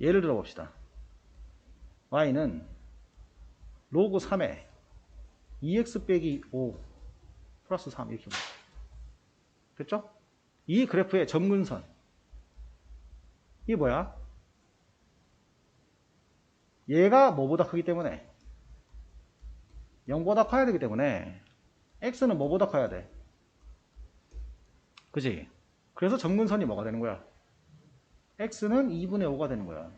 예를 들어 봅시다. y는 로그 3에 2x 빼기 5 플러스 3 이렇게 봅시다. 됐죠? 이 그래프의 점근선 이게 뭐야? 얘가 뭐보다 크기 때문에 0보다 커야 되기 때문에 x는 뭐보다 커야 돼? 그지? 그래서 점근선이 뭐가 되는 거야? X는 2분의 5가 되는 거야.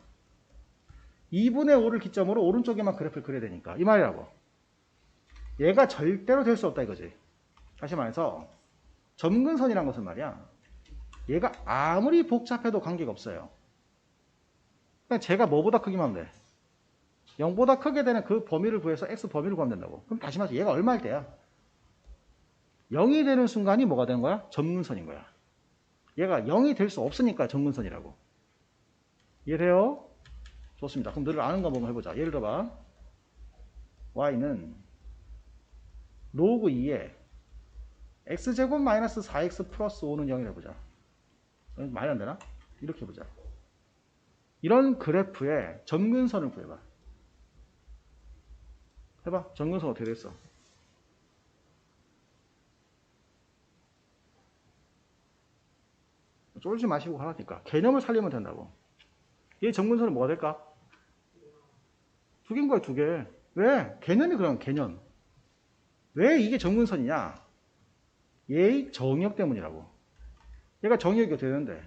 2분의 5를 기점으로 오른쪽에만 그래프를 그려야 되니까. 이 말이라고. 얘가 절대로 될 수 없다 이거지. 다시 말해서 점근선이란 것은 말이야. 얘가 아무리 복잡해도 관계가 없어요. 그냥 제가 뭐보다 크기만 돼. 0보다 크게 되는 그 범위를 구해서 x 범위를 구하면 된다고. 그럼 다시 말해서 얘가 얼마일 때야? 0이 되는 순간이 뭐가 되는 거야? 점근선인 거야. 얘가 0이 될 수 없으니까 점근선이라고. 이해돼요? 좋습니다. 그럼 너를 아는 거 한번 해보자. 예를 들어봐. y는 로그 2에 x제곱 마이너스 4x 플러스 5는 0이라 해보자. 말이 안 되나? 이렇게 해보자. 이런 그래프의 점근선을 구해봐. 해봐. 점근선 어떻게 됐어? 쫄지 마시고 하라니까. 개념을 살리면 된다고. 얘 점근선은 뭐가 될까? 두 개인 거야, 두 개. 왜? 개념이 그런 개념. 왜 이게 점근선이냐? 얘의 정역 때문이라고. 얘가 정역이 되는데?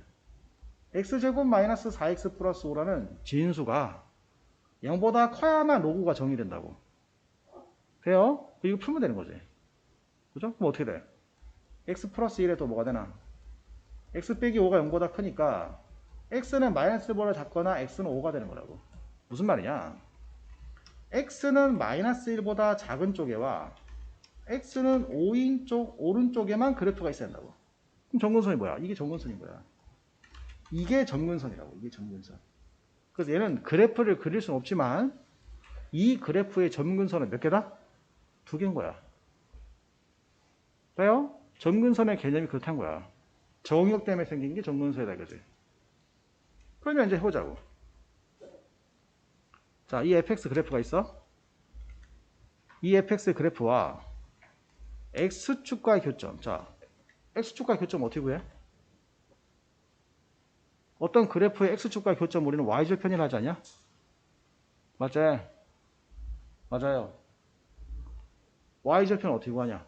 x제곱 마이너스 4x 플러스 5라는 진수가 0보다 커야만 로그가 정의된다고. 돼요? 이거 풀면 되는 거지. 그죠? 그럼 어떻게 돼? x 플러스 1에 또 뭐가 되나? x 빼기 5가 0보다 크니까 x는 마이너스 1보다 작거나 x는 5가 되는 거라고. 무슨 말이냐? x는 마이너스 1보다 작은 쪽에와 x는 5인 쪽 오른쪽에만 그래프가 있어야 한다고. 그럼 점근선이 뭐야? 이게 점근선인 거야. 이게 점근선이라고. 이게 점근선. 그래서 얘는 그래프를 그릴 수는 없지만 이 그래프의 점근선은 몇 개다? 두 개인 거야. 돼요? 점근선의 개념이 그렇다는 거야. 정역 때문에 생긴 게 점근선이다 이거지. 그러면 이제 해보자고. 자, 이 fx 그래프가 있어. 이 fx 그래프와 x축과의 교점. 자, x축과의 교점 어떻게 구해? 어떤 그래프의 x축과의 교점 우리는 y절 편이라 하지 않냐? 맞지? 맞아요. y절편 어떻게 구하냐?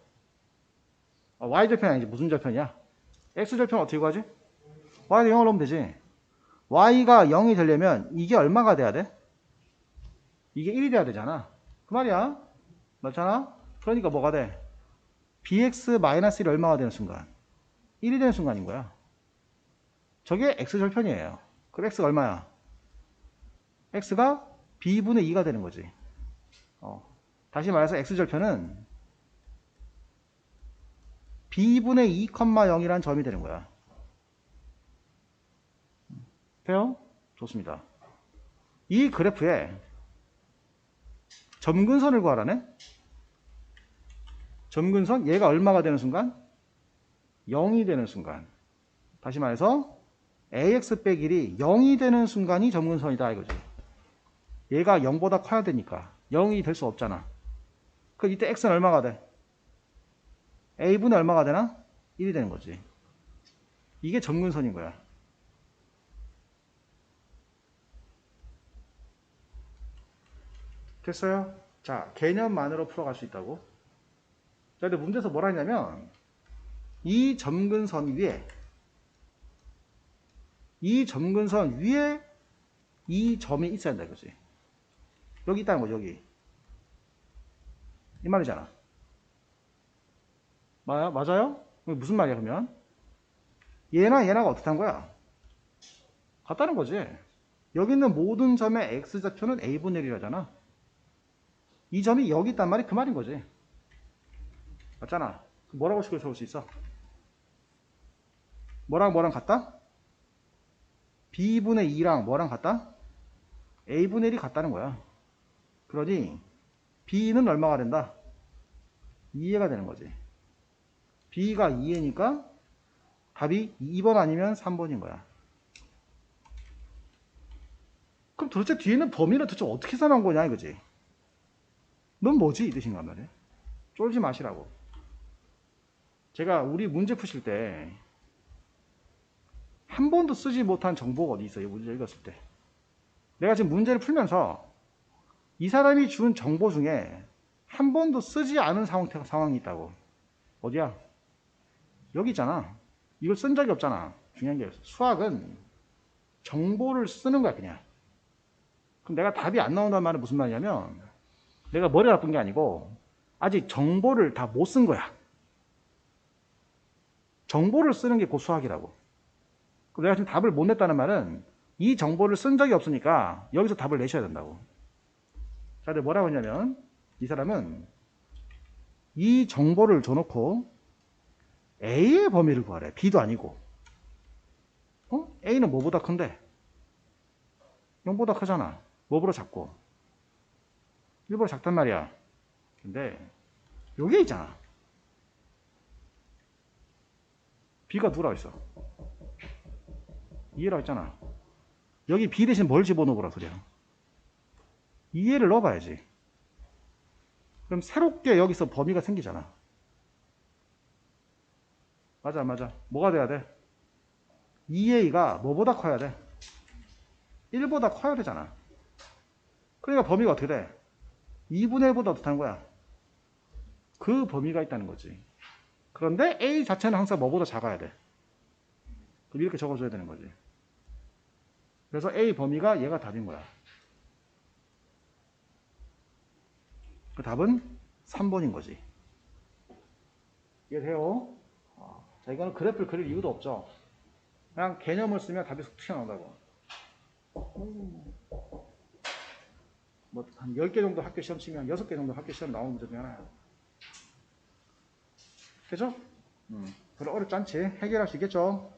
아, y절편 아니지. 무슨 절편이야? x절편 어떻게 구하지? y를 0을 넣으면 되지. Y가 0이 되려면 이게 얼마가 돼야 돼? 이게 1이 돼야 되잖아. 그 말이야. 맞잖아? 그러니까 뭐가 돼? bx-1이 얼마가 되는 순간? 1이 되는 순간인 거야. 저게 x절편이에요. 그럼 x가 얼마야? x가 b분의 2가 되는 거지. 어. 다시 말해서 x절편은 b분의 2,0이라는 점이 되는 거야. 돼요? 좋습니다. 이 그래프에 점근선을 구하라네? 점근선 얘가 얼마가 되는 순간? 0이 되는 순간. 다시 말해서 ax 빼기 1이 0이 되는 순간이 점근선이다 이거지. 얘가 0보다 커야 되니까 0이 될 수 없잖아. 그 이때 x는 얼마가 돼? a분의 얼마가 되나? 1이 되는 거지. 이게 점근선인 거야. 됐어요? 자, 개념만으로 풀어갈 수 있다고. 자, 근데 문제에서 뭐라 했냐면, 이 점근선 위에, 이 점근선 위에 이 점이 있어야 한다, 그지? 여기 있다는 거, 여기. 이 말이잖아. 맞아, 맞아요? 무슨 말이야, 그러면? 얘나 얘나가 어떻다는 거야? 같다는 거지. 여기 있는 모든 점의 x좌표는 a분의 1이라잖아. 이 점이 여기 있단 말이 그 말인 거지. 맞잖아. 뭐라고 식으로 적을 수 있어? 뭐랑 뭐랑 같다? b분의 2랑 뭐랑 같다? a분의 1이 같다는 거야. 그러니 b는 얼마가 된다? 2회가 되는 거지. b가 2회니까 답이 2번 아니면 3번인 거야. 도대체 뒤에 있는 범위를 도대체 어떻게 써놓은 거냐 이거지. 넌 뭐지? 이 뜻인가 말이야. 쫄지 마시라고. 제가 우리 문제 푸실 때 한 번도 쓰지 못한 정보가 어디 있어요? 문제 읽었을 때. 내가 지금 문제를 풀면서 이 사람이 준 정보 중에 한 번도 쓰지 않은 상황, 상황이 있다고. 어디야? 여기 있잖아. 이걸 쓴 적이 없잖아. 중요한 게 수학은 정보를 쓰는 거야, 그냥. 그럼 내가 답이 안 나온다는 말은 무슨 말이냐면 내가 머리 나쁜 게 아니고 아직 정보를 다 못 쓴 거야. 정보를 쓰는 게곧 수학이라고. 내가 지금 답을 못 냈다는 말은 이 정보를 쓴 적이 없으니까 여기서 답을 내셔야 된다고. 자, 근데 뭐라고 했냐면 이 사람은 이 정보를 줘놓고 A의 범위를 구하래. B도 아니고. 어? A는 뭐보다 큰데? 0보다 크잖아. 뭐보다 작고. 1보다 작단 말이야. 근데 여기 있잖아. B가 누구라고 있어? 2라고 있잖아. 여기 B 대신 뭘 집어넣으라 소리야? 2A를 넣어봐야지. 그럼 새롭게 여기서 범위가 생기잖아. 맞아, 맞아. 뭐가 돼야 돼? 2A가 뭐보다 커야 돼? 1보다 커야 되잖아. 그러니까 범위가 어떻게 돼? 2분의 1보다 어떻다는 거야? 그 범위가 있다는 거지. 그런데 A 자체는 항상 뭐보다 작아야 돼. 그럼 이렇게 적어줘야 되는 거지. 그래서 A 범위가 얘가 답인 거야. 그 답은 3번인 거지. 이해돼요? 어, 자, 이거는 그래프를 그릴 이유도 없죠. 그냥 개념을 쓰면 답이 쏙 튀어나온다고. 뭐, 한 10개 정도 학교 시험 치면 6개 정도 학교 시험 나오는 문제 중에 하나야. 그죠? 음, 별로 어렵지 않지? 해결할 수 있겠죠?